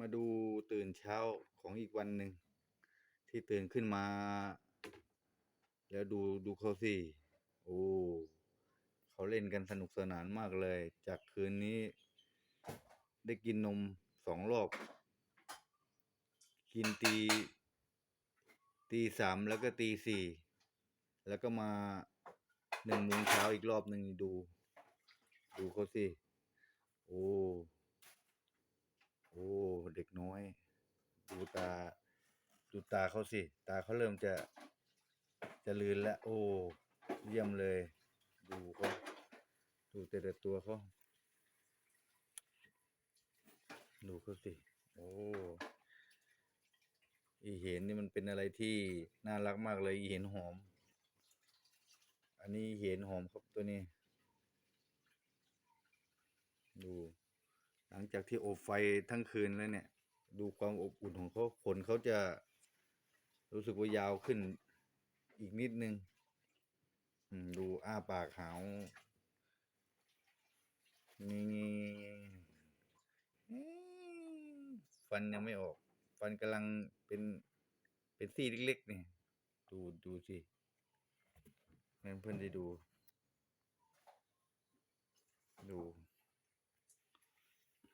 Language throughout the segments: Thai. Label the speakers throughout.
Speaker 1: มาดูตื่นเช้าของอีกวันหนึ่ง ที่ตื่นขึ้นมา แล้วดูดูเขาสิโอ้เขาเล่นกันสนุกสนานมากเลย จากคืนนี้ ได้กินนมสองรอบ กินตี ตีสามแล้วก็ตีสี่แล้วก็มาหนึ่งโมงเช้าอีกรอบหนึ่งดู ดูเขาสิ โอ้ โอ้ เด็กน้อย ดูตา ดูตาเขาสิ ตาเขาเริ่มจะ จะลืนแล้ว โอ้ เยี่ยมเลย ดูเขาดูแต่ละตัวเขาดูเขาสิ โอ้ อีเห็นนี่มันเป็นอะไรที่น่ารักมากเลย อีเห็นหอม อันนี้เห็นหอมครับตัวนี้ ดู หลังจากที่อบไฟทั้งคืนแล้วเนี่ย ดูความอบอุ่นของเขาขนเขาจะรู้สึกว่ายาวขึ้นอีกนิดนึงดูอ้าปากหาวนี่ฟันยังไม่ออก ฟันกำลังเป็นเป็นซี่เล็กๆเนี่ยดูดูสิให้เพื่อนได้ดู ดู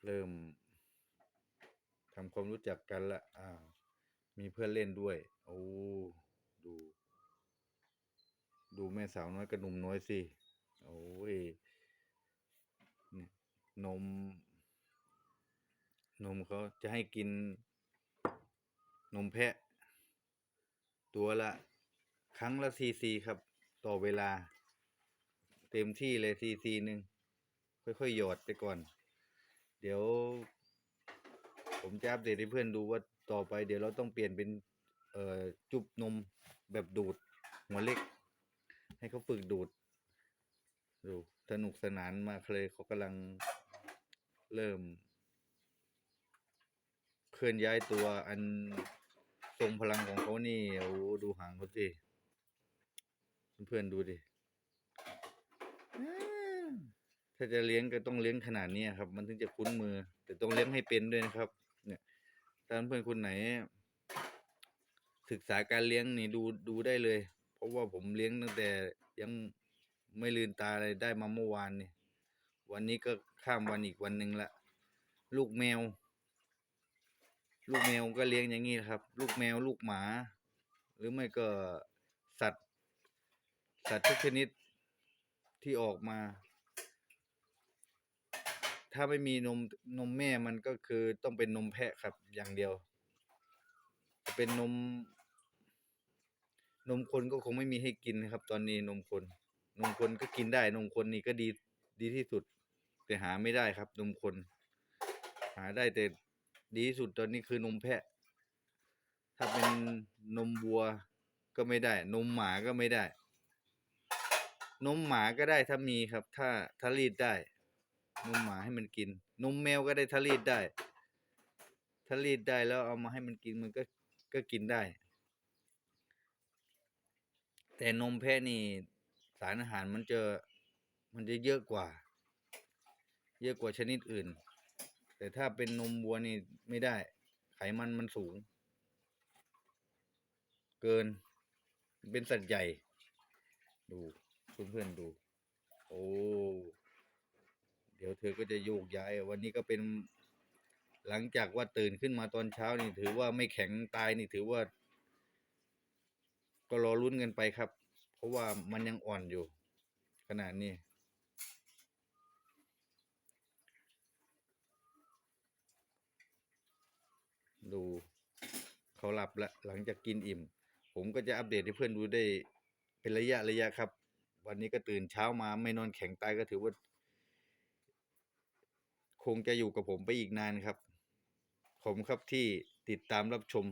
Speaker 1: เริ่มทำความรู้จักกันละอ่าวมีเพื่อนเล่นด้วย โอ้ ดู ดูแม่สาวน้อยกับหนุ่มน้อยสิ โอ้ยนี่นม นมเขาจะให้กิน นมแพะ ตัวละ ครั้งละซีซีครับ ต่อเวลา เต็มที่เลยซีซีหนึ่งค่อยๆหยอดไปก่อน เดี๋ยว ผมจะอัปเดตให้เพื่อนดูว่าต่อไปเดี๋ยวเราต้องเปลี่ยนเป็น เอ่อจุบนมแบบดูดหัวเล็ก ให้เขาฝึกดูด ดูสนุกสนานมากเลยเขากำลังเริ่ม เคลื่อนย้ายตัวอันทรงพลังของเขานี่โอ้ดูหางเขาสิเพื่อนๆดูดิ ถ้าจะเลี้ยงก็ต้องเลี้ยงขนาดนี้ครับ มันถึงจะคุ้นมือ แต่ต้องเลี้ยงให้เป็นด้วยนะครับ เนี่ยถ้าเพื่อนคนไหน ศึกษาการเลี้ยงนี่ดูดูได้เลย เพราะว่าผมเลี้ยงตั้งแต่ยังไม่ลืนตาเลยได้มาเมื่อวานนี่วันนี้ก็ข้ามวันอีกวันหนึ่งละลูกแมว ลูกแมวก็เลี้ยงอย่างนี้ครับ ลูกแมวลูกหมา หรือไม่ก็สัตว์ สัตว์ทุกชนิดที่ออกมา ถ้าไม่มีนมนมแม่มันก็คือต้องเป็นนมแพะครับอย่างเดียว เป็นนม นมคนก็คงไม่มีให้กินนะครับ ตอนนี้นมคน นมคนก็กินได้ นมคนนี่ก็ดีดีที่สุด แต่หาไม่ได้ครับ นมคน หาได้แต่ดีที่สุดตอนนี้คือนมแพะ ถ้าเป็นนมวัวก็ไม่ได้ นมหมาก็ไม่ได้ นมหมาก็ได้ถ้ามีครับ ถ้าถ้ารีดได้ นมหมาให้มันกิน นมแมวก็ได้ถ้ารีดได้ ถ้ารีดได้แล้วเอามาให้มันกินมันก็ก็กินได้ แต่นมแพะนี่สารอาหารมันจะมันจะเยอะกว่า เยอะกว่าชนิดอื่น แต่ถ้าเป็นนมวัวนี่ไม่ได้ ไขมันมันสูง เกิน เป็นสัตว์ใหญ่ ดูเพื่อนๆดู โอ้ เดี๋ยวเธอก็จะโยกย้าย วันนี้ก็เป็นหลังจากว่าตื่นขึ้นมาตอนเช้านี่ถือว่าไม่แข็งตายนี่ถือว่า ก็รอลุ้นกันไปครับ เพราะว่ามันยังอ่อนอยู่ ขนาดนี้ดูเขาหลับแล้วหลังจากกินอิ่ม ผมก็จะอัปเดตให้เพื่อนดูได้เป็นระยะระยะครับ วันนี้ก็ตื่นเช้ามาไม่นอนแข็งตายก็ถือว่า คงจะอยู่กับผมไปอีกนานครับ ผมครับที่ติดตามรับชม